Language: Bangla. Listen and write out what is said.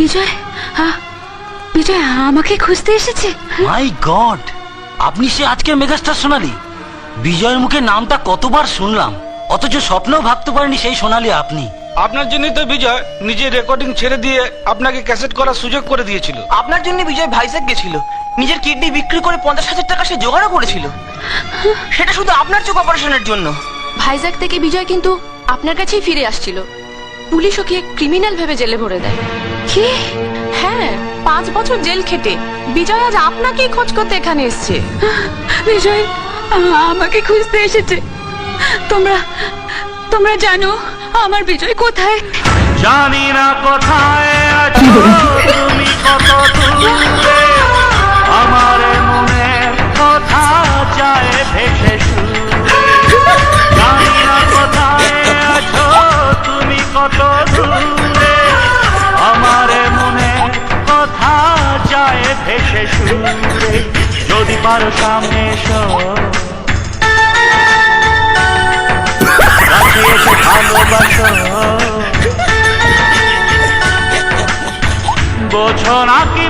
বিজয় আ- বিজয় আমাকে খুঁজতে এসেছে। মাই গড আপনি সে আজকের মেগাস্টার সোনালি। বিজয়ের মুখে নামটা কতবার শুনলাম অথচ স্বপ্নেও ভাবতে পারেনি সেই সোনালি আপনি। আপনার জন্যই তো বিজয় নিজের রেকর্ডিং ছেড়ে দিয়ে আপনাকে ক্যাসেট করার সুযোগ করে দিয়েছিল। আপনার জন্য বিজয় ভাইজ্যাক গেছিল। নিজের কিডনি বিক্রি করে পঞ্চাশ হাজার টাকা সে জোগাড়ও করেছিল। সেটা শুধু আপনার চোখ অপারেশনের জন্য। ভাইজাগ থেকে বিজয় কিন্তু আপনার কাছেই ফিরে আসছিল। পুলিশ ওকে ক্রিমিনাল ভেবে জেলে ভরে দেয়। কি হ্যাঁ পাঁচ বছর জেল খেটে। বিজয় আজ আপনাকেই খোঁজ করতে এখানে এসছে। বিজয় আমাকে খুঁজতে এসেছে। তোমরা তোমরা জানো আমার বিজয় কোথায়? জানি না কোথায় ভেসে সুরে যদি পারো সামনে এসো। এসে ভালোবাসো বোঝো না কি